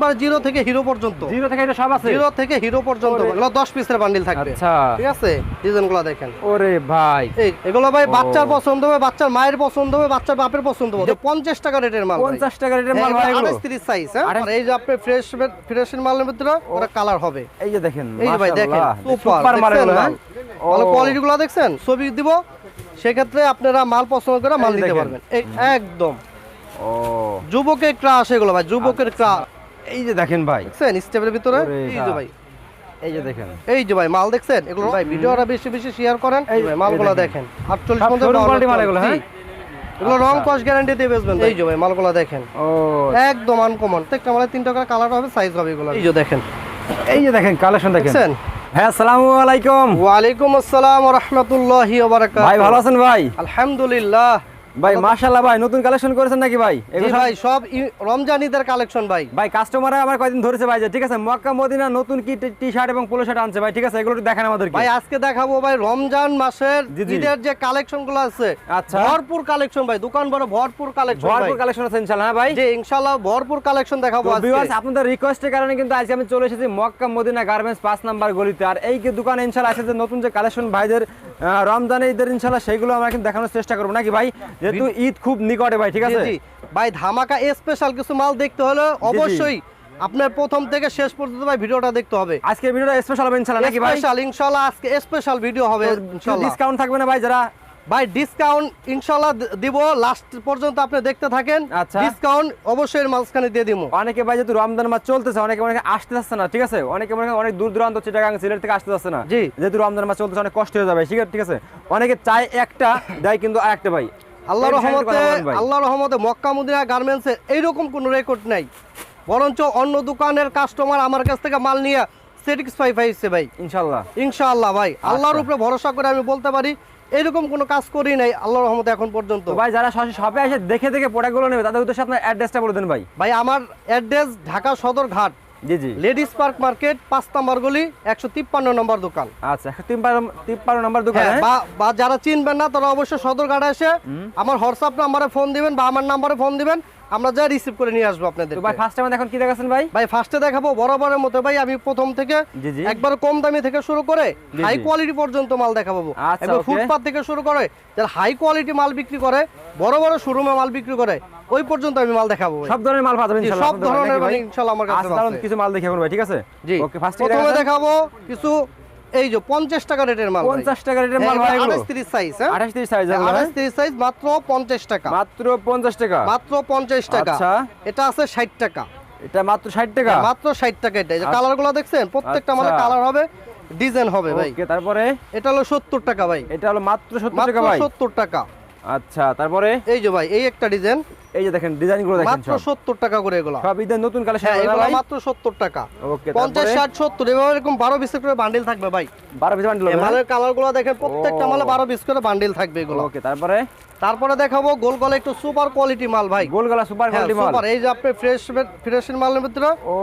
একবার জিরো থেকে হিরো পর্যন্ত। জিরো থেকে এটা সব আছে? জিরো থেকে হিরো পর্যন্ত। এগুলো দশ পিসের বান্ডিল থাকবে। আচ্ছা। ঠিক আছে? ডিজাইনগুলো দেখেন। ওরে ভাই। এগুলো ভাই বাচ্চার পছন্দ হবে বাচ্চার মায়ের পছন্দ হবে বাচ্চার বাপের পছন্দ হবে। পঞ্চাশ টাকা রেটের মাল ভাই। পঞ্চাশ টাকা রেটের মাল ভাই এগুলো। সাইজ হ্যাঁ? আর এই যে আপনি ফ্রেশ ফ্রেশের মালের ভিতরে কালার হবে। এই যে দেখেন এই ভাই দেখেন সুপার মাল হ্যাঁ? ভালো ও, কোয়ালিটি গুলো দেখছেন? ছবি দিব সেক্ষেত্রে আপনারা মাল পছন্দ করে মাল নিতে পারবেন। একদম। ও। যুবকের ক্রাশ এগুলো ভাই যুবকের ক্রাশ এই যে দেখেন ভাই। দেখছেন স্টেপের ভিতরে? এই যে। ভাই। এই যে দেখেন। এই যে ভাই মাল দেখছেন? এগুলো ভাই ভিডিওটা বেশি বেশি শেয়ার করেন। এই ভাই মালগুলো দেখেন। দেখেন। 48 সব মধ্যে showroom 52 quality মাল এগুলো, হ্যাঁ? এগুলো রং আচ্ছা। কস গ্যারান্টি দিয়ে বেচবেন এই যে ভাই। মালগুলো দেখেন। ও একদম আনকমন প্রত্যেকটা মালে তিনটা করে কালার হবে সাইজ হবে এগুলো। এই যে দেখেন। এই যে দেখেন কালেকশন দেখেন। হ্যাঁ আসসালামু আলাইকুম। ওয়ালাইকুম আসসালাম ওয়া রাহমাতুল্লাহি ওয়া বারাকাতুহু। ভাই ভালো আছেন ভাই? আলহামদুলিল্লাহ। ভাই মাশাআল্লাহ ভাই নতুন কালেকশন করেছেন নাকি ভাই? এগুলো ভাই সব রমজান ঈদের কালেকশন ভাই। ভাই কাস্টমার আমার কয়দিন ধরেছে ভাই যে ঠিক আছে মক্কা মদিনা নতুন কি টি শার্ট এবং পোলো শার্ট আনছে ভাই ঠিক আছে এগুলো একটু দেখেন আমাদেরকে। ভাই আজকে দেখাবো ভাই রমজান মাসের। ঈদের যে কালেকশনগুলো আছে আচ্ছা। ভরপুর কালেকশন ভাই দোকান বড় ভরপুর কালেকশন ভরপুর কালেকশন আছে ইনশাআল্লাহ হ্যাঁ ভাই? জি ইনশাআল্লাহ ভরপুর কালেকশন দেখাবো আজকে। viewers, আপনাদের রিকোয়েস্টের কারণে কিন্তু আজকে আমি চলে এসেছি মক্কা মদিনা গার্মেন্টস পাঁচ নাম্বার গলিতে। আর এই যে দোকানে ইনশাল্লাহ আছে যে নতুন যে কালেকশন ভাইদের আহ, রমজানে ঈদের ইনশাল্লাহ সেগুলো আমরা কিন্তু দেখানোর চেষ্টা করব। নাকি ভাই? যেহেতু ঈদ খুব নিকটে ভাই ঠিক আছে? ভাই ধামাকা স্পেশাল কিছু মাল দেখতে হলে অবশ্যই আপনার প্রথম থেকে শেষ পর্যন্ত ভাই ভিডিওটা দেখতে হবে। আজকে ভিডিওটা স্পেশাল হবে ইনশাল্লাহ নাকি ভাই? স্পেশাল ইনশাআল্লাহ আজকে স্পেশাল ভিডিও হবে ইনশাআল্লাহ। ডিসকাউন্ট থাকবে না ভাই যারা? ভাই ডিসকাউন্ট ইনশাআল্লাহ দিব লাস্ট পর্যন্ত আপনি দেখতে থাকেন। আচ্ছা। ডিসকাউন্ট অবশ্যই মাঝখানে দিয়ে দিব অনেকে ভাই যেহেতু রমজান মাস চলতেছে অনেকে অনেকে আসতে যাচ্ছে না ঠিক আছে? অনেকে মনে অনেক দূর দূরান্ত চিটাগাং সিলেট থেকে আসতে যাচ্ছে না। জি। যেহেতু রমজান মাস চলতেছে অনেক কষ্ট হয়ে যাবে ঠিক আছে? ঠিক আছে অনেকে চায় একটা দেয় কিন্তু আর একটা ভাই। আল্লাহ রহমতে আল্লাহ রহমতে মক্কা মদিনা গার্মেন্টসের এইরকম কোনো রেকর্ড নাই। বরঞ্চ অন্য দোকানের কাস্টমার আমার কাছ থেকে মাল নিয়ে স্যাটিসফাই পাইছে ভাই। ইনশাল্লাহ ইনশাআল্লাহ ভাই। আল্লাহর আচ্ছা। উপরে ভরসা করে আমি বলতে পারি এরকম কোনো কাজ করি নাই আল্লাহর রহমতে এখন পর্যন্ত। ভাই যারা শপে এসে দেখে দেখে প্রোডাক্টগুলো নেবে তাদের উদ্দেশ্যে আপনার অ্যাড্রেসটা বলে দেন ভাই। ভাই আমার অ্যাড্রেস ঢাকা সদর ঘাট। জি জি। লেডিস পার্ক মার্কেট পাঁচ নম্বর গলি একশো তিপ্পান্ন নম্বর দোকান। আচ্ছা একশো তিপ্পান্ন নাম্বার দোকান হ্যাঁ, হ্যাঁ? বা বা যারা চিনবেন না তারা অবশ্যই সদরঘাটে এসে আমার হোয়াটসঅ্যাপ নাম্বারে ফোন দিবেন বা আমার নাম্বারে ফোন দিবেন। আমরা যা রিসিভ করে নিয়ে আসব আপনাদের ভাই ফার্স্ট টাইম এখন কি দেখাচ্ছেন ভাই? ভাই ফার্স্টে দেখাবো বরাবরের মতো। ভাই আমি প্রথম থেকে একবার কম দামি থেকে শুরু করে হাই কোয়ালিটি পর্যন্ত মাল দেখাবো। আচ্ছা, একবার ফুটপাত থেকে শুরু করে যারা হাই কোয়ালিটি মাল বিক্রি করে বড় বড় শোরুমে মাল বিক্রি করে ওই পর্যন্ত আমি মাল দেখাবো সব ধরনের মাল পাবেন ইনশাআল্লাহ সব ধরনের ইনশাআল্লাহ আমার কাছে আচ্ছা আছে। কিছু মাল দেখে এখন ভাই ঠিক আছে? জি। ওকে ফার্স্ট দেখাবো কিছু এই যে পঞ্চাশ টাকা রেটের মাল পঞ্চাশ টাকা রেটের মাল ভাই এগুলো। আঠাশ তিরিশ সাইজ হ্যাঁ? আঠাশ তিরিশ সাইজ আঠাশ তিরিশ সাইজ মাত্র পঞ্চাশ টাকা। মাত্র পঞ্চাশ টাকা? মাত্র পঞ্চাশ টাকা। আচ্ছা। এটা আছে ষাট টাকা। এটা মাত্র ষাট টাকা? মাত্র ষাট টাকা এটা। আচ্ছা। কালারগুলো দেখছেন প্রত্যেকটা আচ্ছা। কালার হবে ডিজাইন হবে ভাই। ওকে তারপরে? এটা হলো সত্তর টাকা ভাই। এটা হলো মাত্র সত্তর মাত্র টাকা ভাই। সত্তর টাকা। আচ্ছা তারপরে? এই যে ভাই এই একটা ডিজাইন। এই যে দেখেন ডিজাইনগুলো দেখেন মাত্র সব। সত্তর টাকা করে এগুলো। সব ঈদের নতুন কালেকশন হ্যাঁ এগুলো মাত্র সত্তর টাকা। ওকে পঞ্চাশ তারপরে ষাট সত্তর এভাবে এরকম বারো পিস করে বান্ডিল থাকবে ভাই। 12 পিস বান্ডেল এই মালের কালারগুলো দেখেন প্রত্যেকটা। মালে বারো পিস করে বান্ডিল থাকবে এগুলো। ওকে তারপরে? তারপরে দেখাবো গোল গলা একটু সুপার কোয়ালিটি মাল ভাই। গোল গলা সুপার হ্যাঁ কোয়ালিটি মাল। সুপার এই যে আপনি ফ্রেশ ফ্রেশের মালের ভিতরে ও।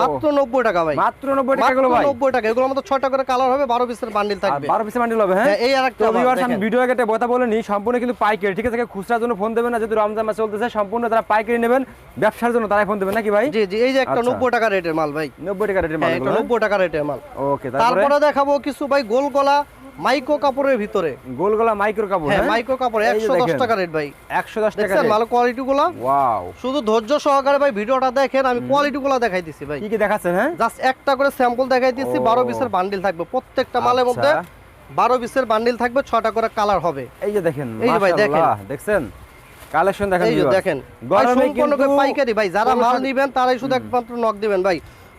মাত্র নব্বই টাকা ভাই। মাত্র 90 টাকা গুলো ভাই। নব্বই টাকা। এগুলো মতো ছয়টা করে কালার হবে বারো পিসের বান্ডিল থাকবে। 12 পিসের বান্ডেল হবে হ্যাঁ? হ্যাঁ এই আর তো একটা ভিউয়ার্স আমি ভিডিও আগে কথা বলে নিই সম্পূর্ণ কিন্তু পাইকারি ঠিক আছে? কেউ খুচরার জন্য ফোন দেবেন না যেহেতু রমজান মাস চলতেছে সম্পূর্ণ তারা পাইকারি নেবেন ব্যবসার জন্য তারাই ফোন দেবেন নাকি ভাই? জি জি এই যে একটা আচ্ছা। নব্বই টাকা রেটের মাল ভাই। 90 টাকা রেটের মাল হ্যাঁ, একটা এগুলো নব্বই টাকা রেটের মাল। ওকে তারপরে দেখাবো কিছু ভাই গোল গলা মাইক্রো কাপড়ের ভিতরে। গোল গলা মাইক্রো কাপড় হ্যাঁ হ্যাঁ? মাইক্রো কাপড় এই যে একশো দশ দেখেন। টাকা রেট ভাই। 110 টাকা দেখছেন মাল কোয়ালিটি গুলা? ওয়াও শুধু ধৈর্য সহকারে ভাই ভিডিওটা দেখেন আমি কোয়ালিটি গুলা দেখাই দিছি ভাই। কি কি দেখাচ্ছেন হ্যাঁ? জাস্ট একটা করে স্যাম্পল দেখাই ও। বারো পিসের বান্ডিল থাকবে। প্রত্যেকটা মালের মধ্যে আচ্ছা। বারো পিসের বান্ডিল থাকবে ছটা করে কালার হবে। এই যে দেখেন এই ভাই দেখেন। দেখছেন? কালেকশন দেখেন এই দেখেন। গরমে কিন্তু পাইকারি ভাই যারা মাল নিবেন তারাই শুধু একমাত্র নক দিবেন ভাই।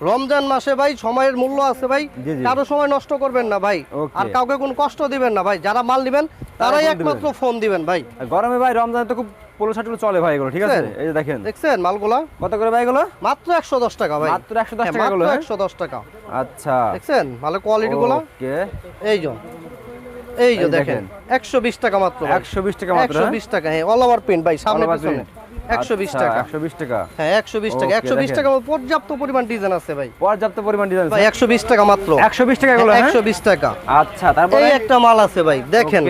রমজান মাসে ভাই সময়ের মূল্য আছে ভাই। কারও সময় নষ্ট করবেন না ভাই। আর কাউকে কোনো কষ্ট দিবেন না ভাই যারা মাল নিবেন তারাই একমাত্র ফোন দিবেন ভাই। গরমে ভাই রমজান তো খুব পোলো শার্টগুলো চলে ভাই এগুলো ঠিক আছে? দেখছেন? এই যে দেখেন। দেখছেন মালগুলা? কত করে ভাই এগুলো? মাত্র একশো দশ টাকা ভাই। মাত্র 110 টাকা গুলো, হ্যাঁ? একশো দশ টাকা। আচ্ছা। দেখছেন? মালের কোয়ালিটি গুলো? ওকে। এই যে। এই যে দেখেন। দেখেন। একশো বিশ টাকা মাত্র ভাই। 120 টাকা মাত্র একশো বিশ টাকা হ্যাঁ অল ওভার প্রিন্ট ভাই সামনে পিছনে। আচ্ছা, টাকা 120 টাকা হ্যাঁ একশো বিশ টাকা Okay, একশো বিশ দেখেন। টাকা পর্যাপ্ত পরিমাণ ডিজাইন আছে ভাই পর্যাপ্ত পরিমাণ ডিজাইন ভাই একশো বিশ টাকা মাত্র 120 টাকা এগুলো হ্যাঁ একশো বিশ টাকা আচ্ছা তারপরে এই একটা মাল আছে ভাই দেখেন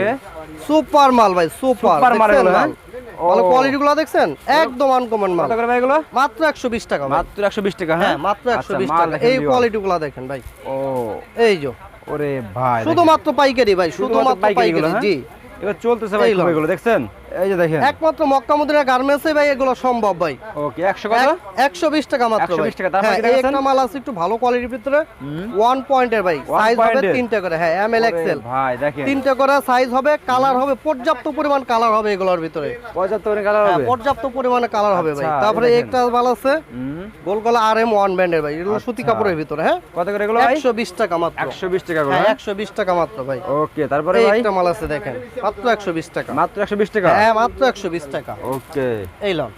সুপার মাল ভাই সুপার সুপার মাল হ্যাঁ ভালো কোয়ালিটি গুলো দেখছেন একদম আনকমন মাল কত ভাই এগুলো মাত্র একশো বিশ টাকা মাত্র একশো বিশ টাকা হ্যাঁ হ্যাঁ মাত্র একশো আচ্ছা, বিশ মাল টাকা এই কোয়ালিটি গুলো দেখেন ভাই ও এই যে ওরে ভাই শুধুমাত্র পাইকারি ভাই শুধুমাত্র পাইকারি হ্যাঁ? জি এগুলো চলতেছে ভাই। এগুলো দেখছেন এই যে দেখেন। একমাত্র মক্কা মদিনা গার্মেন্টসে ভাই এগুলো সম্ভব ভাই। ওকে একশো কত? একশো বিশ টাকা মাত্র 120 টাকা, তারপর হ্যাঁ কি একটা মাল আছে একটু ভালো কোয়ালিটির ভিতরে। হুম। ওয়ান পয়েন্টের ভাই সাইজ হবে করে হ্যাঁ এম এল এক্সেল ভাই দেখেন। তিনটা করে সাইজ হবে কালার হবে পর্যাপ্ত পরিমাণ কালার হবে এগুলোর ভিতরে। পর্যাপ্ত কালার হ্যাঁ হবে? পর্যাপ্ত পরিমাণে কালার হবে ভাই। আচ্ছা, তারপরে একটা মাল আছে। গোলগলা আর এম ওয়ান ব্যান্ডের ভাই এগুলো সুতি আচ্ছা। কাপড়ের ভিতরে হ্যাঁ? কত করে এগুলো ভাই? একশো বিশ টাকা মাত্র। একশো বিশ টাকা করে হ্যাঁ একশো বিশ টাকা মাত্র ভাই। ওকে তারপরে ভাই? একটা মাল আছে দেখেন মাত্র একশো বিশ টাকা। মাত্র একশো বিশ টাকা? হ্যাঁ মাত্র একশো বিশ টাকা। ওকে। এই লন।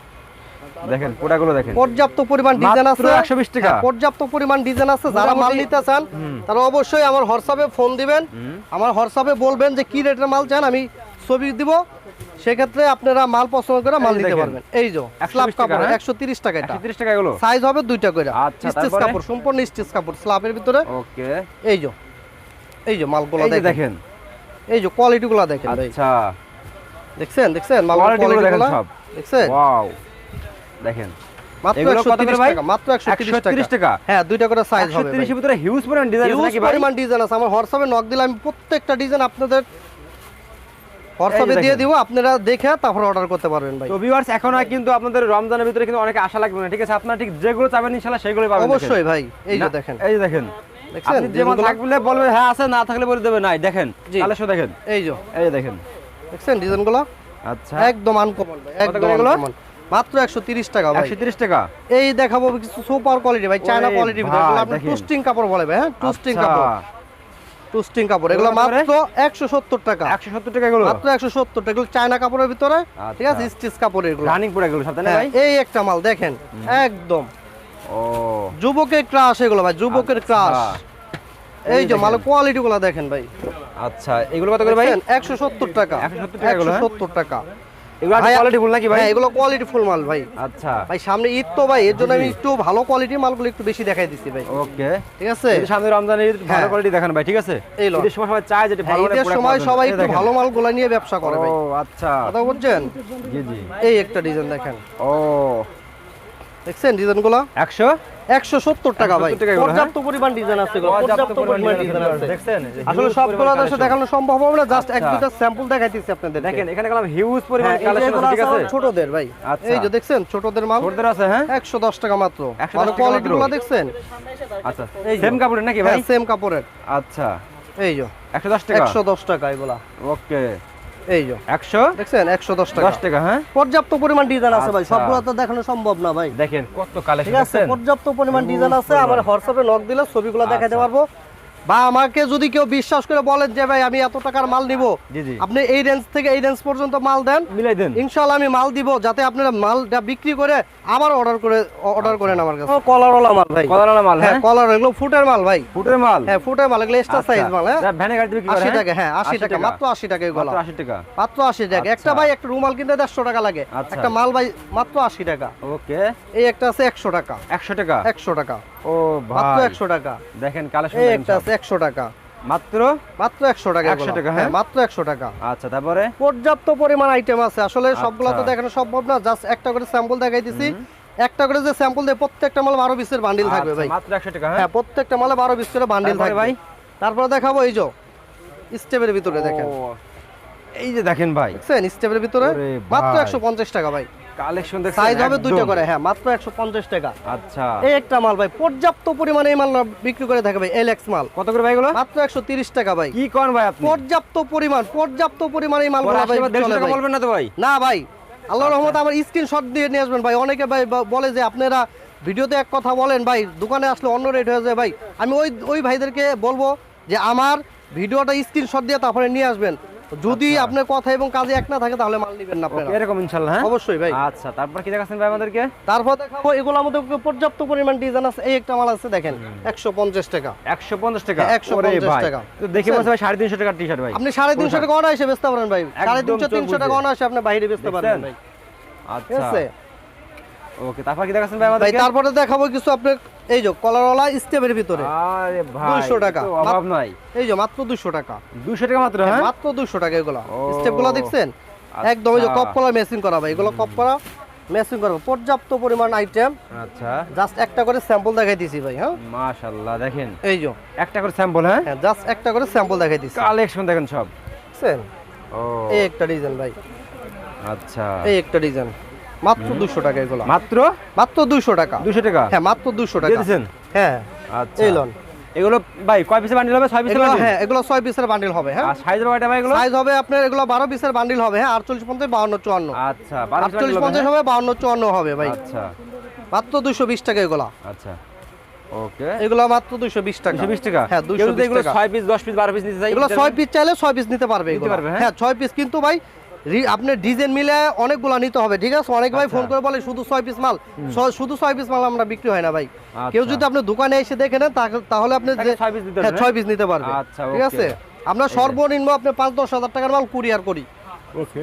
দেখেন পোড়াগুলো দেখেন। পর্যাপ্ত পরিমাণ ডিজাইন আছে। 120 টাকা? হ্যাঁ, পর্যাপ্ত পরিমাণ ডিজাইন আছে। যারা মাল নিতে চান তারা অবশ্যই আমার হোয়াটসঅ্যাপে ফোন দিবেন। আমার হোয়াটসঅ্যাপে বলবেন যে কি রেটের মাল চান আমি ছবি দিব। সেক্ষেত্রে আপনারা মাল পছন্দ করে মাল নিতে পারবেন। এই যে স্ল্যাব টাকা, কাপড় হ্যাঁ? একশো তিরিশ টাকা এটা। একশো তিরিশ টাকা এগুলো? সাইজ হবে দুইটা করে। আচ্ছা, স্টিচ কাপড় সম্পূর্ণ স্টিচ কাপড় স্ল্যাবের ভিতরে। ওকে। এই যে এই যে মালগুলো দেখেন। দেখেন। এই যে কোয়ালিটি গুলো দেখেন আচ্ছা। দেখছেন দেখছেন? মাল Quality গুলো দেখেন সব। দেখছেন? ওয়াও দেখেন। মাত্র এগুলো কত করে 130 টাকা মাত্র 130 130 টাকা। টাকা? হ্যাঁ দুইটা করে সাইজ হবে ভাই। তিরিশের ভিতরে হিউজ পরিমাণ ডিজাইন আছে নাকি পরিমাণ ডিজাইন আছে। আমার হোয়াটসঅ্যাপে নক দিলে আমি প্রত্যেকটা ডিজাইন আপনাদের হোয়াটসঅ্যাপে দিয়ে দিব আপনারা দেখে তারপর অর্ডার করতে পারবেন ভাই। তো ভিউয়ার্স এখন আর কিন্তু আপনাদের রমজানের ভিতরে কিন্তু অনেকে আশা লাগবে না ঠিক আছে? আপনারা ঠিক যেগুলো চাবেন ইনশাআল্লাহ সেগুলোই পাবেন অবশ্যই ভাই এই যে দেখেন। এই যে দেখেন। দেখছেন? যেমন থাকলে বলবে হ্যাঁ আছে না থাকলে বলে দেবে নাই। দেখেন। দেখেন। এই যে। এই যে দেখেন। দেখছেন ডিজাইনগুলো? আচ্ছা। একদম আনকমন ভাই একদম এগুলো? uncommon। মাত্র 130 টাকা ভাই। একশো তিরিশ টাকা? এই দেখাবো কিছু সুপার কোয়ালিটি ভাই চায়না ভিতরে। এগুলো আপনার টুস্টিং কাপড় বলে ভাই হ্যাঁ? টুস্টিং আচ্ছা, কাপড়। টুস্টিং কাপড়। এগুলো এগুলো? মাত্র 170 টাকা। একশো সত্তর টাকা এগুলো? মাত্র 170 টাকা। এগুলো চায়না কাপড়ের ভিতরে ঠিক আছে? আচ্ছা। স্টিচ কাপড় এগুলো। রানিং পড়ে গেল সাথে না হ্যাঁ, ভাই? এই একটা মাল দেখেন। একদম। ও। যুবকের ক্রাশ এগুলো ভাই যুবকের আচ্ছা। ক্রাশ এই যে। মালের কোয়ালিটি গুলো দেখেন ভাই। আচ্ছা এগুলো কত করে ভাই? একশো সত্তর টাকা। 170 টাকা এগুলো, হ্যাঁ? কোয়ালিটি ফুল নাকি ভাই? হ্যাঁ এগুলো কোয়ালিটি ফুল মাল ভাই। আচ্ছা। ভাই সামনে ঈদ তো ভাই এর জন্য আমি একটু ভালো কোয়ালিটির মালগুলো একটু বেশি দেখাই দিচ্ছি ভাই। ওকে। ঠিক আছে? সামনে রমজানের ভালো হ্যাঁ। কোয়ালিটি দেখান ভাই ঠিক আছে? এই লো। ঈদের সময় সবাই চায় যেটা হ্যাঁ, ভালো করে ঈদের সময় সবাই একটু ভালো মালগুলো নিয়ে ব্যবসা করে ভাই। ও আচ্ছা। কথা বুঝছেন? জি জি। এই একটা ডিজাইন দেখেন। ও। দেখছেন ডিজাইনগুলো? একশো? একশো সত্তর টাকা ভাই। 170 টাকা এগুলো, হ্যাঁ? পর্যাপ্ত পরিমাণ ডিজাইন আছে পর্যাপ্ত পরিমাণ ডিজাইন আছে। দেখছেন? আসলে সবগুলো পরিমাণে দেখানো সম্ভব হবে না জাস্ট এক। দুটো স্যাম্পল দেখাইতেছি আপনাদের দেখেন এখানে গেলাম হিউজ পরিমাণ হ্যাঁ, কালেকশন ঠিক আছে ছোটদের ভাই। আচ্ছা। এই যে দেখছেন ছোটদের মাল? ছোটদের আছে হ্যাঁ? একশো দশ টাকা মাত্র। 110 মানে টাকা কোয়ালিটি গুলো মাত্র। দেখছেন? আচ্ছা এই সেম কাপড়ের নাকি ভাই? সেম কাপড়ের। আচ্ছা। এই যে। একশো দশ টাকা? একশো দশ টাকা এগুলা। ওকে এই যে। একশো? দেখছেন? একশো দশ টাকা। হ্যাঁ? পর্যাপ্ত পরিমাণ ডিজাইন আছে ভাই আচ্ছা। সবগুলো তো দেখানো সম্ভব না ভাই। দেখেন কত কালেকশন আছে পর্যাপ্ত পরিমাণ ডিজাইন আছে আমার হোয়াটসঅ্যাপে লক দিলে ছবিগুলো দেখাতে আচ্ছা। পারব। বা আমাকে যদি কেউ বিশ্বাস করে বলেন যে ভাই আমি এত টাকার মাল নিব আপনি এই রেঞ্জ থেকে এই রেঞ্জ পর্যন্ত মাল দেন। মিলাই দেন। ইনশাআল্লাহ আমি মাল দিব যাতে আপনারা মালটা বিক্রি করে আবার অর্ডার করে অর্ডার করেন আমার কাছে। কলারওয়ালা মাল ভাই। কলার মাল হ্যাঁ হ্যাঁ? কলার এগুলো ফুটের মাল ভাই। ফুটের মাল? হ্যাঁ ফুটের মাল এগুলো এক্সট্রা সাইজ মাল হ্যাঁ? ভ্যানে গাড়ি বিক্রি করে আশি হ্যাঁ? টাকা হ্যাঁ 80 টাকা মাত্র আশি টাকা এগুলো। মাত্র 80 টাকা? মাত্র আশি টাকা। একটা আচ্ছা। ভাই একটা রুমাল কিনতে দেড়শো টাকা লাগে। আচ্ছা। একটা মাল ভাই মাত্র আশি টাকা। ওকে। এই একটা আছে একশো টাকা। 100 টাকা? একশো টাকা। ও মাত্র ভাই একশো টাকা। দেখেন কালেকশন একটা আছে একশো টাকা। মাত্র? মাত্র একশো টাকা 100 টাকা, হ্যাঁ? হ্যাঁ? মাত্র একশো টাকা। আচ্ছা তারপরে? পর্যাপ্ত পরিমাণ আইটেম আছে। আসলে সবগুলো তো আচ্ছা। দেখানো সম্ভব না। জাস্ট একটা করে স্যাম্পল দেখাই দিছি। একটা করে যে স্যাম্পল দেয় প্রত্যেকটা মালে বারো পিসের বান্ডিল থাকবে আচ্ছা, ভাই। মাত্র 100 টাকা হ্যাঁ? হ্যাঁ প্রত্যেকটা মালে বারো পিস করে বান্ডিল থাকবে। ভাই? তারপরে দেখাবো এই যে স্টেপের ভিতরে দেখেন। এই যে দেখেন ভাই। দেখছেন? স্টেপের ভিতরে? মাত্র ভাই। একশো পঞ্চাশ টাকা ভাই। কালেকশন দেখছেন? সাইজ হবে একদম। করে হ্যাঁ মাত্র একশো পঞ্চাশ টাকা। আচ্ছা। এই একটা মাল ভাই পর্যাপ্ত পরিমাণে এই মাল বিক্রি করে থাকে ভাই এলএক্স মাল। কত করে ভাই এগুলো? মাত্র একশো তিরিশ টাকা ভাই। কি কোন ভাই আপনি? পর্যাপ্ত পরিমাণ পর্যাপ্ত পরিমাণে এই 150 টাকা বলবেন না তো ভাই? না ভাই আল্লাহ রহমত আমার স্ক্রিনশট দিয়ে নিয়ে আসবেন ভাই। অনেকে ভাই বলে যে আপনারা ভিডিওতে এক কথা বলেন ভাই দোকানে আসলে অন্য রেট হয়ে যায় ভাই। আমি ওই ওই ভাইদেরকে বলব যে আমার ভিডিওটা স্ক্রিনশট দিয়ে তারপরে নিয়ে আসবেন। যদি আচ্ছা। আপনার কথা এবং কাজে এক না থাকে তাহলে মাল নেবেন না আপনারা। এরকম ইনশাআল্লাহ হ্যাঁ? অবশ্যই ভাই। আচ্ছা তারপর কি দেখাচ্ছেন ভাই আমাদেরকে? তারপর দেখাবো এগুলো আমাদের পর্যাপ্ত পরিমাণ ডিজাইন আছে। এই একটা মাল আছে দেখেন একশো পঞ্চাশ টাকা। 150 টাকা? হ্যাঁ, 150 টাকা। তো দেখে? বলছে ভাই 350 টাকা টি-শার্ট ভাই। আপনি সাড়ে তিনশো টাকা অনায়াসে বেচতে পারেন ভাই। সাড়ে একদম তিনশো চোখ তিনশো টাকা বুঝে। অনায়াসে আপনি বাইরে বেচতে পারেন ভাই। আচ্ছা। ওকে তারপর কি দেখাচ্ছেন ভাই ভাই তারপরে দেখাবো কিছু আপনার এই যে কলারওয়ালা স্টেপের ভিতরে। আরে ভাই 200 টাকা। অভাব নাই। এই যে মাত্র দুশো টাকা। 200 টাকা মাত্র হ্যাঁ মাত্র দুশো টাকা এগুলো। ও। স্টেপগুলো দেখছেন? একদম এই যে আচ্ছা। কপ কলার মেশিন করা ভাই এগুলো কপ করা মেশিন করা। পর্যাপ্ত পরিমাণ আইটেম আচ্ছা। জাস্ট একটা করে স্যাম্পল দেখাই দিছি ভাই হ্যাঁ? মাশাআল্লাহ দেখেন। এই যে। একটা করে স্যাম্পল হ্যাঁ? হ্যাঁ জাস্ট একটা করে স্যাম্পল দেখাই দিছি। কালেকশন দেখেন সব। বুঝছেন ও। এই একটা ডিজাইন ভাই। আচ্ছা। এই একটা ডিজাইন মাত্র দুশো টাকা এগুলো। মাত্র? মাত্র দুশো টাকা। দুশো টাকা? হ্যাঁ মাত্র দুশো দিয়ে টাকা দিচ্ছেন হ্যাঁ আচ্ছা। এই লন এগুলো ভাই কয় পিসের বান্ডিল হবে? ছয় পিসের এগুলো বান্ডিল হ্যাঁ এগুলো ছয় পিসের বান্ডিল হবে হ্যাঁ। আর সাইজ কয়টা ভাই এগুলো? সাইজ হবে আপনার এগুলো বারো পিসের বান্ডিল হবে হ্যাঁ আটচল্লিশ পঞ্চাশ বাউন্ন চুয়ান্ন। আচ্ছা বারো পিসের আটচল্লিশ bundle হবে, পঞ্চাশ হবে বাউন্ন চুয়ান্ন হবে ভাই। হ্যাঁ? আচ্ছা। মাত্র দুশো বিশ টাকা এগুলো। আচ্ছা। ওকে। এগুলো মাত্র দুশো বিশ টাকা। দুশো বিশ টাকা? হ্যাঁ কেউ দুশো যদি এগুলো ছয় পিস দশ পিস বারো পিস নিতে চাই এগুলো ছয় পিস চাইলে ছয় পিস নিতে পারবে এগুলো। হ্যাঁ? হ্যাঁ ছয় পিস কিন্তু ভাই আপনার ডিজাইন মিলে অনেকগুলো নিতে হবে ঠিক আছে? অনেক ভাই আচ্ছা। ফোন করে বলে শুধু ছয় পিস মাল। শুধু ছয় পিস মাল আমরা বিক্রি হয় না ভাই। কেউ আচ্ছা। যদি আপনার দোকানে এসে দেখে নেন তাহলে আপনি ছয় হ্যাঁ ছয় পিস নিতে পারবেন আচ্ছা, ঠিক আছে? আমরা সর্বনিম্ন আপনি পাঁচ দশ হাজার টাকার মাল কুরিয়ার করি।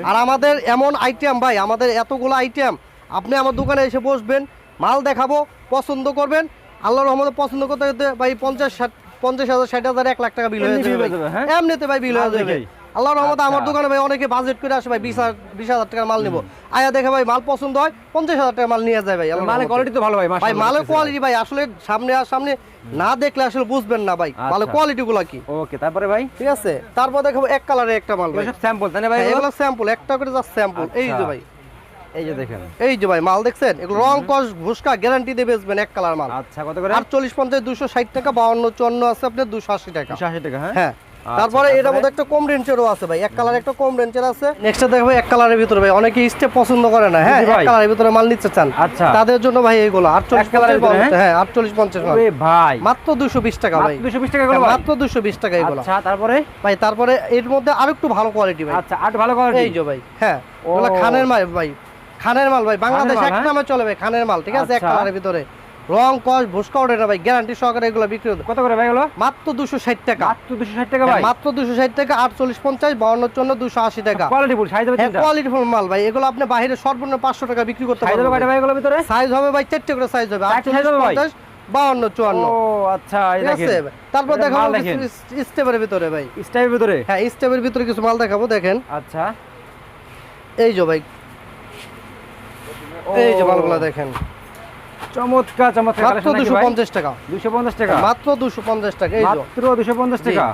আর আমাদের এমন আইটেম ভাই আমাদের এতগুলো আইটেম আপনি আমার দোকানে এসে বসবেন মাল দেখাবো পছন্দ করবেন আল্লাহ রহমতে পছন্দ করতে ভাই পঞ্চাশ ষাট পঞ্চাশ হাজার ষাট হাজার এক লাখ টাকা বিল হয়ে যাবে হয়ে? এমনিতে ভাই বিল হয়ে যাবে। আল্লাহ রহমতে আমার আচ্ছা। দোকানে ভাই অনেকে বাজেট করে আসে ভাই বিশ হাজার বিশ হাজার টাকার মাল নিবো। আয়া দেখে ভাই মাল পছন্দ হয় পঞ্চাশ হাজার মাল নিয়ে যায় ভাই মালের কোয়ালিটি তো ভালো ভাই ভাই মালের কোয়ালিটি ভাই আসলে সামনে আর সামনে না দেখলে আসলে বুঝবেন না ভাই মালের আচ্ছা। কোয়ালিটি গুলা কি। ওকে তারপরে ভাই? ঠিক আছে তারপর দেখাবো এক কালারের একটা মাল ভাই। স্যাম্পল তাই না ভাই হ্যাঁ, এগুলো? স্যাম্পল একটা করে জাস্ট স্যাম্পল এই যে আচ্ছা। ভাই। এই যে দেখেন। এই যে ভাই মাল দেখছেন? এগুলো রং কস ভুসকা গ্যারান্টি দিয়ে বেচবেন এক কালার মাল। আচ্ছা কত করে? আটচল্লিশ পঞ্চাশ দুশো ষাট টাকা বাউন্ন চুয়ান্ন আছে আপনার দুশো আশি টাকা। দুশো আশি টাকা হ্যাঁ? হ্যাঁ। আচ্ছা, তারপরে এটার মধ্যে একটা কম রেঞ্জেরও আছে ভাই। এক কালার একটা কম রেঞ্জের আছে। নেক্সট দেখব এক কালারের ভিতরে ভাই। অনেকে স্টেপ পছন্দ করে না হ্যাঁ? এক কালারের ভিতরে মাল নিতে চান। আচ্ছা। তাদের জন্য ভাই এইগুলো আটচল্লিশ এক কালারের পঞ্চাশ ভিতরে, হ্যাঁ? আটচল্লিশ পঞ্চাশ মাল। ওরে ভাই। মাত্র দুশো বিশ টাকা ভাই। দুশো বিশ টাকা এগুলো হ্যাঁ, মাত্র দুশো বিশ টাকা এগুলো আচ্ছা তারপরে? ভাই তারপরে এর মধ্যে আরও একটু ভালো কোয়ালিটি ভাই। আচ্ছা আট ভালো কোয়ালিটি এই যে ভাই হ্যাঁ। ওগুলো খানের মাল ভাই। খানের মাল ভাই। বাংলাদেশ এক হ্যাঁ? নামে চলে ভাই খানের মাল ঠিক আছে? এক আচ্ছা। কালারের ভিতরে। রং কস ভুসকা ওঠে না ভাই গ্যারান্টি সহকারে এগুলো বিক্রি হতো কত করে ভাই এগুলো? মাত্র দুশো ষাট টাকা। মাত্র দুশো ষাট টাকা ভাই? হ্যাঁ, মাত্র দুশো ষাট টাকা আটচল্লিশ পঞ্চাশ বাউন্ন চন্ন দুশো আশি টাকা। কোয়ালিটি ফুল সাইজ হবে হ্যাঁ কোয়ালিটি ফুল মাল ভাই এগুলো আপনি বাইরে সর্বনিম্ন পাঁচশো টাকা বিক্রি করতে পারবেন ভাই। এগুলোর ভিতরে? সাইজ হবে ভাই চারটে করে সাইজ হবে আটচল্লিশ? পঞ্চাশ বাউন্ন চুয়ান্ন। ও আচ্ছা এই দেখেন। তারপর দেখাবো স্টেপের ভিতরে ভাই। স্টাইলের ভিতরে? হ্যাঁ স্টেপের ভিতরে কিছু মাল দেখাবো দেখেন। আচ্ছা। এই যে ভাই। এই যে মালগুলো দেখেন। চমৎকার চমৎকার মাত্র কালেকশন নাকি দুশো ভাই পঞ্চাশ টাকা। দুশো পঞ্চাশ টাকা? মাত্র দুশো পঞ্চাশ টাকা এই মাত্র দুশো পঞ্চাশ টাকা?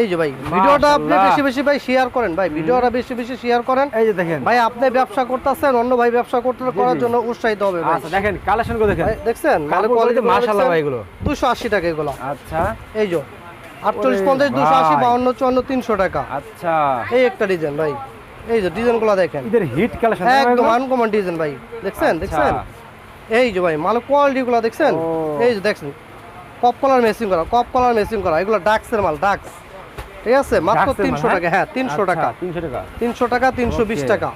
এই যে ভাই ভিডিওটা আপনি বেশি বেশি ভাই শেয়ার করেন ভাই ভিডিওটা বেশি বেশি শেয়ার করেন। এই যে দেখেন। ভাই আপনি ব্যবসা করতেছেন অন্য ভাই ব্যবসা করতে করার জন্য উৎসাহিত হবে ভাই। আচ্ছা দেখেন কালেকশনগুলো দেখেন। দেখছেন? কাপড় quality মাশাআল্লাহ ভাই এগুলো। দুশো আশি টাকা এগুলো। আচ্ছা। এই যে আটচল্লিশ ওরে পঞ্চাশ দুশো আশি ভাই। বাউন্ন চুয়ান্ন তিনশো টাকা। আচ্ছা। এই একটা ডিজাইন ভাই। এই যে ডিজাইনগুলো দেখেন। ঈদের হিট কালেকশন একদম আনকমন ডিজাইন ভাই। দেখছেন? আচ্ছা। দেখছেন? এই যে ভাই মাল কোয়ালিটি গুলো দেখছেন? এই যে দেখছেন কপ কলার মেসিং করা কপ কলার মেসিং করা এগুলো ডাক্সের মাল ডাক্স ঠিক আছে? মাত্র তিনশো হ্যাঁ? টাকা হ্যাঁ তিনশো টাকা। তিনশো টাকা। তিনশো টাকা তিনশো বিশ. টাকা।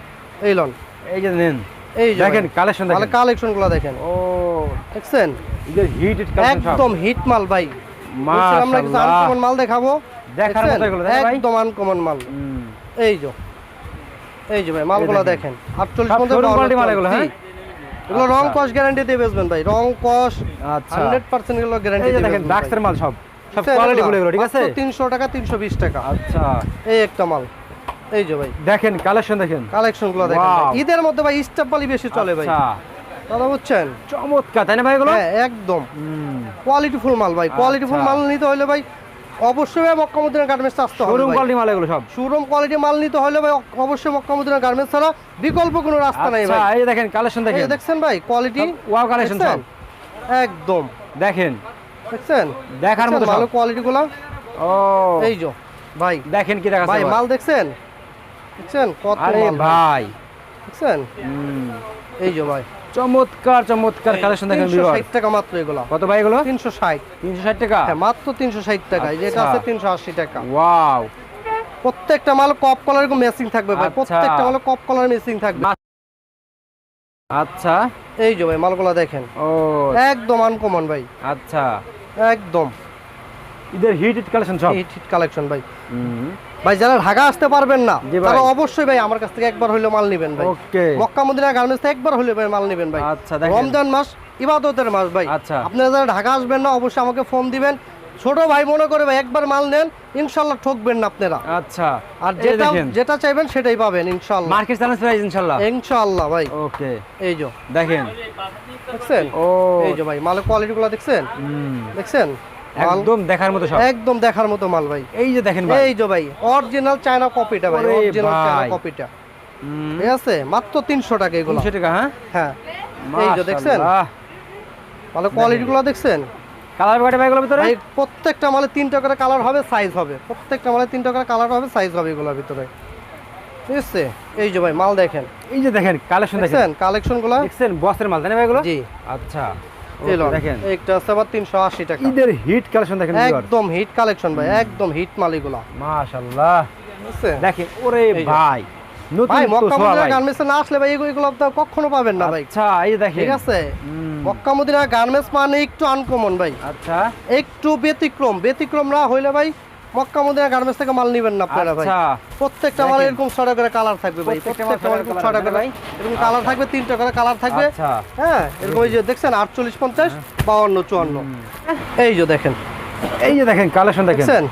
এই লন। এই যে নেন। এই যে দেখেন কালেকশন মালের দেখেন। কালেকশনগুলো দেখেন। ও। দেখছেন? হিট একদম হিট মাল ভাই। আমরা কিছু আনকমন মাল দেখাবো? দেখার? মতো এগুলো একদম আনকমন মাল। এই যে। এই যে ভাই মালগুলো দেখেন। আটচল্লিশ পঞ্চাশ মাল এগুলো, হ্যাঁ? এগুলো রং আচ্ছা। কস গ্যারান্টি দিয়ে বেচবেন ভাই। রং কস আচ্ছা। হান্ড্রেড পার্সেন্ট এগুলো গ্যারান্টি দিয়ে দেখেন ডাক্সের মাল সব। সব কোয়ালিটি গুলো ঠিক আছে? তিনশো টাকা তিনশো বিশ টাকা। আচ্ছা। এই একটা মাল। এই যে ভাই। দেখেন কালেকশন দেখেন। কালেকশনগুলো দেখেন ঈদের মধ্যে ভাই স্টাফ মালই বেশি চলে ভাই। আচ্ছা। দাদা বুঝছেন? চমৎকার তাই না ভাই এগুলো? হ্যাঁ একদম। হুম। কোয়ালিটি ফুল মাল ভাই। কোয়ালিটি ফুল আচ্ছা। মাল নিতে হলে ভাই অবশ্যই ভাই মক্কামুদ্দিনের গার্মেন্টস আসতে হবে শোরুম কোয়ালিটি মাল এগুলো সব। শোরুম কোয়ালিটি মাল নিতে হলে ভাই অবশ্যই মক্কামুদ্দিনের গার্মেন্টস ছাড়া বিকল্প কোনো রাস্তা নাই আচ্ছা ভাই। এই দেখেন কালেকশন দেখেন। দেখছেন ভাই কোয়ালিটি ওয়াও কালেকশন সব। একদম। দেখেন। দেখছেন? দেখার মতো ভালো সব কোয়ালিটি গুলো? ও। এই যে ভাই। দেখেন কি দেখা ভাই মাল দেখছেন? দেখছেন? কত আরে ভাই? দেখছেন? এই যে ভাই। চমৎকার চমৎকার কালেকশন দেখেন ভিউয়ার ষাট টাকা মাত্র এগুলো। কত ভাই এগুলো? তিনশো ষাট। তিনশো ষাট টাকা? হ্যাঁ মাত্র তিনশো ষাট টাকা। এই যেটা আচ্ছা। আছে তিনশো আশি টাকা। ওয়াও। প্রত্যেকটা মাল কপ কলার মেসিং থাকবে ভাই। আচ্ছা। প্রত্যেকটা মাল কপ কলার মেসিং থাকবে। আচ্ছা। এই যে ভাই মালগুলো দেখেন। ও। একদম আনকমন ভাই। আচ্ছা। একদম। ঈদের হিট হিট কালেকশন সব? হিট হিট কালেকশন ভাই। হুম, ভাই যারা ঢাকা আসতে পারবেন না তারা অবশ্যই ভাই আমার কাছ থেকে একবার হইলে মাল নেবেন ভাই। ওকে। মক্কা মদিনা গার্মেন্টস থেকে একবার হইলে ভাই মাল নেবেন ভাই। আচ্ছা দেখেন। রমজান মাস ইবাদতের মাস ভাই। আচ্ছা। আপনারা যারা ঢাকা আসবেন না অবশ্যই আমাকে ফোন দিবেন। ছোট ভাই মনে করে ভাই একবার মাল নেন ইনশাল্লাহ ঠকবেন না আপনারা। আচ্ছা। আর যেটা দেখেন। যেটা চাইবেন সেটাই পাবেন ইনশাল্লাহ। মার্কেট চ্যালেঞ্জ প্রাইস ইনশাআল্লাহ ইনশাল্লাহ ভাই। ওকে। এই যে। দেখেন। দেখছেন? ও। এই যে ভাই মালের কোয়ালিটি গুলো দেখছেন? হুম, দেখছেন? একদম দেখার মতো সব। একদম দেখার মতো মাল ভাই। এই যে দেখেন ভাই। এই যে ভাই অরিজিনাল চায়না কপিটা ভাই অরিজিনাল চায়না কপিটা ঠিক আছে? মাত্র তিনশো টাকা এগুলো। 300 টাকা হ্যাঁ? হ্যাঁ। এই যে দেখছেন? মাশাআল্লাহ। মালের কোয়ালিটি গুলো দেখছেন? কালার কয়টা ভাইগুলোর ভিতরে? ভাই প্রত্যেকটা মালে তিনটা করে কালার হবে সাইজ হবে। প্রত্যেকটা মালে তিনটা করে কালার হবে সাইজ হবে এগুলোর ভিতরে। ঠিক আছে? এই যে ভাই মাল দেখেন। এই যে দেখেন কালেকশন দেখেন। দেখছেন? কালেকশনগুলো দেখছেন? বসের মাল তাই না ভাইগুলো জি। আচ্ছা। দেখেন। একটা আছে আবার তিনশো আশি টাকা। ঈদের হিট কালেকশন দেখেন একদম হিট কালেকশন ভাই একদম হিট মাল এগুলা মাশাআল্লাহ দেখেন ওরে ভাই ভাই মক্কা মদিনা ভাই। না আসলে ভাই এগুলো এগুলো কখনো পাবেন না ভাই। আচ্ছা এই যে দেখেন। ঠিক আছে? মক্কা মদিনা গার্মেন্টস মানে একটু আনকমন ভাই। আচ্ছা। একটু ব্যতিক্রম। ব্যতিক্রম না হইলে ভাই মক্কা মদিনা গার্মেন্টস থেকে মাল নেবেন না আপনারা ভাই। আচ্ছা। প্রত্যেকটা মাল। এরকম ছটা করে কালার থাকবে ভাই। প্রত্যেকটা মাল এরকম ছটা করে ভাই? এরকম কালার থাকবে তিনটা করে কালার থাকবে। আচ্ছা। হ্যাঁ এরকম এই যে দেখছেন আটচল্লিশ পঞ্চাশ বাউন্ন চুয়ান্ন। এই যে দেখেন। এই যে দেখেন কালেকশন দেখেন। দেখছেন?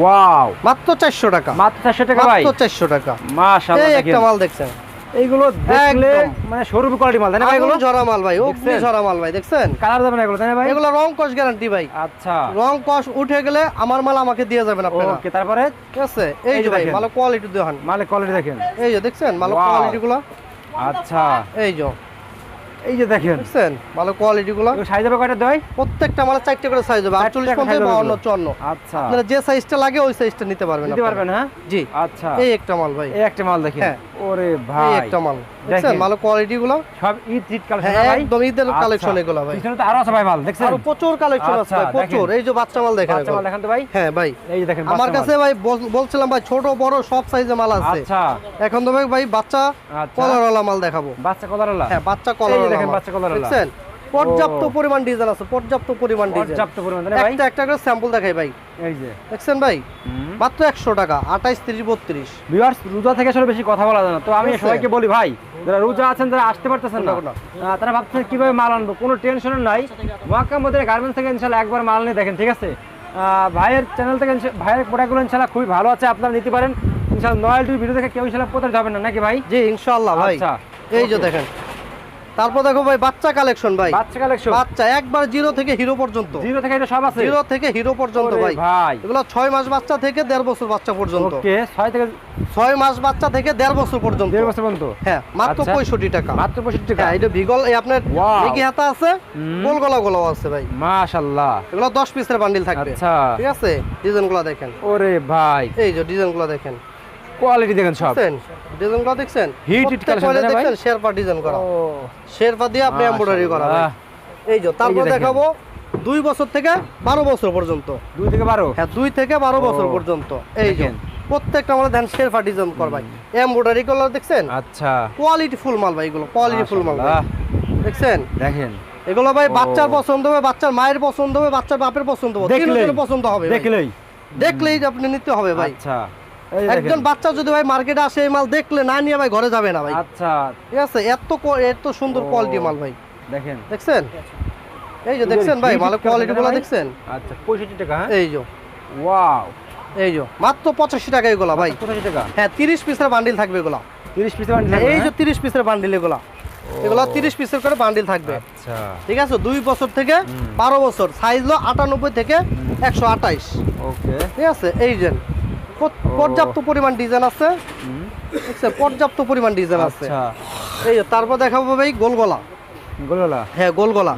ওয়াও। মাত্র চারশো টাকা। মাত্র 400 টাকা ভাই। মাত্র চারশো টাকা। মাশাআল্লাহ এই একটা মাল দেখছেন। এইগুলো দেখলে মানে শোরুম কোয়ালিটি মাল তাই না ভাই এগুলো? ঝরা মাল ভাই অগ্নি ঝরা মাল ভাই দেখছেন? কালার যাবে না এগুলো তাই না ভাই? এগুলো রং কস গ্যারান্টি ভাই। আচ্ছা। রং কস উঠে গেলে আমার মাল আমাকে দিয়ে যাবেন আপনারা। ওকে তারপরে? ঠিক আছে? এই যে ভাই কোয়ালিটি দেখান। মালে কোয়ালিটি দেখেন। এই যে দেখছেন ভালো কোয়ালিটি গুলো? আচ্ছা। এই যে। এই যে দেখেন। দেখছেন? ভালো কোয়ালিটি গুলো? সাইজ হবে কয়টা দেয় প্রত্যেকটা মালে চারটে করে সাইজ হবে। আটচল্লিশ পঞ্চাশ বাউন্ন চুয়ান্ন। আচ্ছা। আপনারা যে সাইজটা লাগে ওই সাইজটা নিতে পারবেন আপনারা। পারবেন হ্যাঁ? জি। আচ্ছা। এই একটা মাল ভাই। এই একটা মাল দেখেন। হ্যাঁ। ওরে ভাই। একটা মাল দেখছেন কোয়ালিটি গুলো সব ঈদ ঈদ কালেকশন হ্যাঁ ভাই। একদম ঈদের আচ্ছা। কালেকশন এগুলো ভাই। পিছনে তো আরও আছে ভাই মাল দেখছেন? আরও প্রচুর কালেকশন আছে আচ্ছা, ভাই প্রচুর। এই যে বাচ্চা মাল দেখেন বাচ্চা মাল দেখেন তো ভাই? হ্যাঁ ভাই। এই যে দেখেন আমার কাছে ভাই বলছিলাম ভাই ছোট বড় সব সাইজে মাল। আছে। আচ্ছা। এখন তো ভাই ভাই বাচ্চা আচ্ছা। কলারওয়ালা মাল দেখাবো। বাচ্চা কলার আলা হ্যাঁ বাচ্চা কলার কলারওয়ালা দেখেন বাচ্চা কলারওয়ালা। দেখছেন? পর্যাপ্ত পরিমাণ ডিজাইন আছে পর্যাপ্ত পরিমাণ ডিজাইন পর্যাপ্ত পরিমাণে ভাই? একটা একটা করে স্যাম্পল দেখাই ভাই। এই যে। দেখছেন ভাই? মাত্র একশো টাকা আঠাইশ তিরিশ বত্রিশ। ভিউয়ার্স রোজা থেকে আসলে বেশি কথা বলা যায় না। তো আমি? সবাইকে বলি ভাই যারা রোজা আছেন যারা আসতে পারতেছেন না তারা ভাবছেন কীভাবে মাল আনব কোনো টেনশন নাই। মহাক্কাম মধ্যে গার্মেন্টস থেকে ইনশাল্লাহ একবার মাল নিয়ে দেখেন ঠিক আছে? ভাইয়ের চ্যানেল থেকে ভাইয়ের প্রোডাক্টগুলো ইনশাল্লাহ খুবই ভালো আছে আপনারা নিতে পারেন। ইনশাল্লাহ নয়ালটির ভিডিও দেখে কেউ ইনশাল্লাহ প্রতারিত হবেন না নাকি ভাই? জি ইনশাআল্লাহ ভাই। আচ্ছা। এই যে দেখেন তারপর দেখো ভাই বাচ্চা কালেকশন ভাই। বাচ্চা কালেকশন বাচ্চা একবার জিরো থেকে হিরো পর্যন্ত। জিরো থেকে এটা সব আছে? জিরো থেকে হিরো পর্যন্ত ভাই। ভাই। এগুলো ছয় মাস বাচ্চা থেকে দেড় বছর বাচ্চা পর্যন্ত। ওকে ছয় থেকে ছয় মাস বাচ্চা থেকে দেড় বছর পর্যন্ত। দেড় বছর পর্যন্ত? হ্যাঁ মাত্র আচ্ছা। পঁয়ষট্টি টাকা। মাত্র পঁয়ষট্টি টাকা? হ্যাঁ এটা ভিগল এই আপনার. মিকি হাতা আছে। গোল গলা গোলাও আছে ভাই। মাশাল্লাহ এগুলো দশ পিসের বান্ডিল থাকবে। আচ্ছা। ঠিক আছে? ডিজাইনগুলো দেখেন। ওরে ভাই। এই যে ডিজাইনগুলো দেখেন। কোয়ালিটি দেখেন সব। দেখছেন? ডিজাইনগুলো দেখছেন? Hit, hit প্রত্যেক collection, কয়লা তাই না ভাই? দেখছেন শেরপা ডিজাইন করা। ও। শেরপা দিয়ে আপনি এমব্রয়ডারি করা এই যে তারপর দেখাবো দুই বছর থেকে বারো বছর পর্যন্ত। দুই থেকে বারো? হ্যাঁ দুই থেকে বারো বছর পর্যন্ত। এই যে প্রত্যেকটা আমাদের ধ্যান শেরপা ডিজাইন এমব্রয়ডারি কালার দেখছেন? আচ্ছা। কোয়ালিটি ফুল মাল ভাই এগুলো কোয়ালিটি ফুল মাল দেখছেন? দেখেন। এগুলো ভাই বাচ্চার পছন্দ হবে বাচ্চার মায়ের পছন্দ হবে বাচ্চার বাপের পছন্দ হবে দেখলেই। পছন্দ হবে দেখলেই। দেখলেই আপনি নিতে হবে ভাই। আচ্ছা। একজন বাচ্চা যদি ভাই মার্কেটে আসে এই মাল দেখলে না নিয়ে ভাই ঘরে যাবে না ভাই। আচ্ছা। ঠিক আছে এত এত সুন্দর। কোয়ালিটি মাল ভাই। দেখেন। দেখছেন? এই যে দেখছেন ভাই ভালো কোয়ালিটি গুলো। দেখছেন? আচ্ছা পঁয়ষট্টি টাকা হ্যাঁ? এই যে। ওয়াও। এই যে মাত্র পঁচাশি টাকা এগুলা ভাই। পঁচাশি টাকা? হ্যাঁ তিরিশ পিসের বান্ডিল থাকবে এগুলা। তিরিশ পিসের হ্যাঁ, এই যে তিরিশ পিসের বান্ডিল এগুলা। এগুলা তিরিশ পিসের করে বান্ডিল থাকবে। আচ্ছা। ঠিক আছে দুই বছর থেকে হুম। বারো বছর। সাইজ হলো আটানব্বই থেকে একশো আঠাইশ। ওকে। ঠিক আছে এই যে। পর্যাপ্ত পরিমাণ ডিজাইন আছে। পর্যাপ্ত পরিমাণ ডিজাইন আছে। আচ্ছা। এই তারপর দেখাবো ভাই গোলগলা। গোলগলা? হ্যাঁ গোলগলা।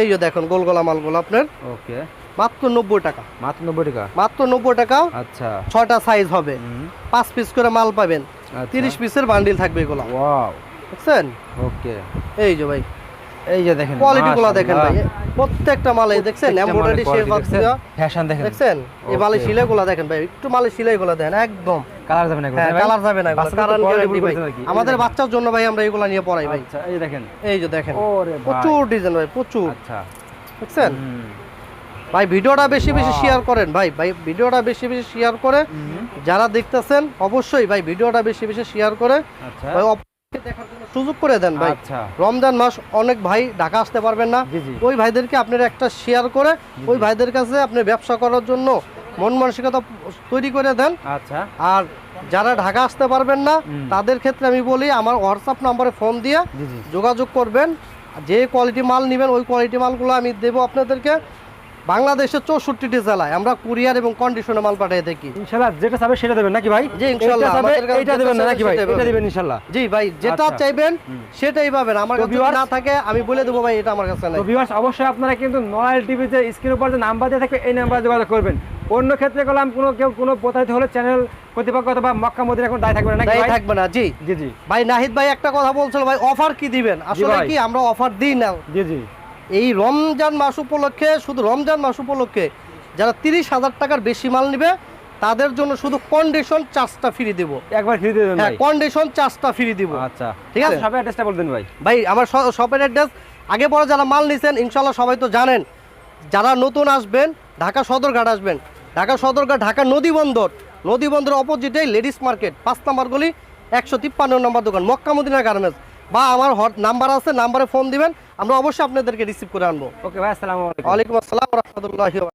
এই যে দেখুন গোলগলা মালগুলো আপনার। ওকে। মাত্র নব্বই টাকা। মাত্র নব্বই টাকা? মাত্র নব্বই টাকা। আচ্ছা। ছয়টা সাইজ হবে। পাঁচ পিস করে মাল পাবেন। আচ্ছা। তিরিশ পিসের বান্ডিল থাকবে এগুলো। ওয়াও। বুঝছেন? ওকে। এই যে ভাই। এই যে দেখেন কোয়ালিটি গুলো দেখেন ভাই প্রত্যেকটা মালে দেখছেন এমব্রয়ডারি ফ্যাশন দেখেন। দেখছেন? এই মালে. দেখেন ভাই একটু মালে সিলাইগুলো দেখেন একদম। কালার যাবে না এগুলো, হ্যাঁ কালার যাবে না এগুলো কারণ গ্যারান্টি ভাই। আমাদের বাচ্চার জন্য ভাই আমরা এগুলো নিয়ে পড়াই ভাই। আচ্ছা এই দেখেন। এই যে দেখেন। ওরে প্রচুর ডিজাইন ভাই প্রচুর। আচ্ছা। দেখছেন? ভাই ভিডিওটা বেশি বেশি শেয়ার করেন ভাই। ভাই ভিডিওটা বেশি বেশি শেয়ার করে যারা দেখতেছেন অবশ্যই ভাই ভিডিওটা বেশি বেশি শেয়ার করে আচ্ছা। ভাই সুযোগ করে দেন ভাই। আচ্ছা। রমজান মাস অনেক ভাই ঢাকা আসতে পারবেন না। ওই ভাইদেরকে আপনারা একটা শেয়ার করে ওই ভাইদের কাছে আপনি ব্যবসা করার জন্য মন মানসিকতা তৈরি করে দেন। আচ্ছা। আর যারা ঢাকা আসতে পারবেন না তাদের ক্ষেত্রে আমি বলি আমার হোয়াটসঅ্যাপ নম্বরে ফোন দিয়ে যোগাযোগ করবেন। যে কোয়ালিটি মাল নেবেন ওই কোয়ালিটি মালগুলো আমি দেবো আপনাদেরকে। বাংলাদেশের চৌষট্টিটি জেলায় আমরা কুরিয়ার এবং কন্ডিশনে মাল পাঠিয়ে থাকি ইনশাল্লাহ যেটা চাবে সেটা দেবেন নাকি ভাই? জি, ইনশাল্লাহ, এটা দেবেন নাকি ভাই? এটা দেবেন ইনশাল্লাহ। জি ভাই যেটা আচ্ছা। চাইবেন সেটাই পাবেন। আমার কাছে না থাকে আমি বলে দেবো ভাই এটা আমার কাছে নাই। ভিউয়ার্স অবশ্যই আপনারা কিন্তু নয়াল টিভি যে স্ক্রিন উপর যে নাম্বার দিয়ে থাকবে এই নাম্বারে যোগাযোগ করবেন। অন্য ক্ষেত্রে গেলাম কোনো কেউ কোনো প্রতারিত হলে চ্যানেল কর্তৃপক্ষ অথবা মক্কা মদিনা এখন দায় থাকবে না ভাই? থাকবে না জি। জি জি। ভাই নাহিদ ভাই একটা কথা বলছিল ভাই অফার কি দিবেন? আসলে কি আমরা অফার দিই না। জি জি। এই রমজান মাস উপলক্ষে শুধু রমজান মাস উপলক্ষে যারা তিরিশ হাজার টাকার বেশি মাল নিবে তাদের জন্য শুধু কন্ডিশন চার্জটা ফ্রি দিব। একবার ফ্রি দিয়ে দেবেন হ্যাঁ কন্ডিশন চার্জটা ফ্রি দিব। আচ্ছা। ঠিক আছে? সবাই অ্যাড্রেসটা বলবেন ভাই। ভাই আমার শপের অ্যাড্রেস আগে পরে যারা মাল নিছেন ইনশাল্লাহ সবাই তো জানেন যারা নতুন আসবেন ঢাকা সদরঘাট আসবেন। ঢাকা সদরঘাট ঢাকা নদী বন্দর। নদী বন্দর অপোজিটে লেডিস মার্কেট পাঁচ নম্বর গলি একশো তিপ্পান্ন নম্বর দোকান মক্কা মদিনা গার্মেন্টস বা আমার হট নাম্বার আছে নাম্বারে ফোন দিবেন আমরা অবশ্যই আপনাদেরকে রিসিভ করে আনব। ওকে ভাই আসসালামু আলাইকুম। ওয়ালাইকুম আসসালাম রহমতুল্লাহ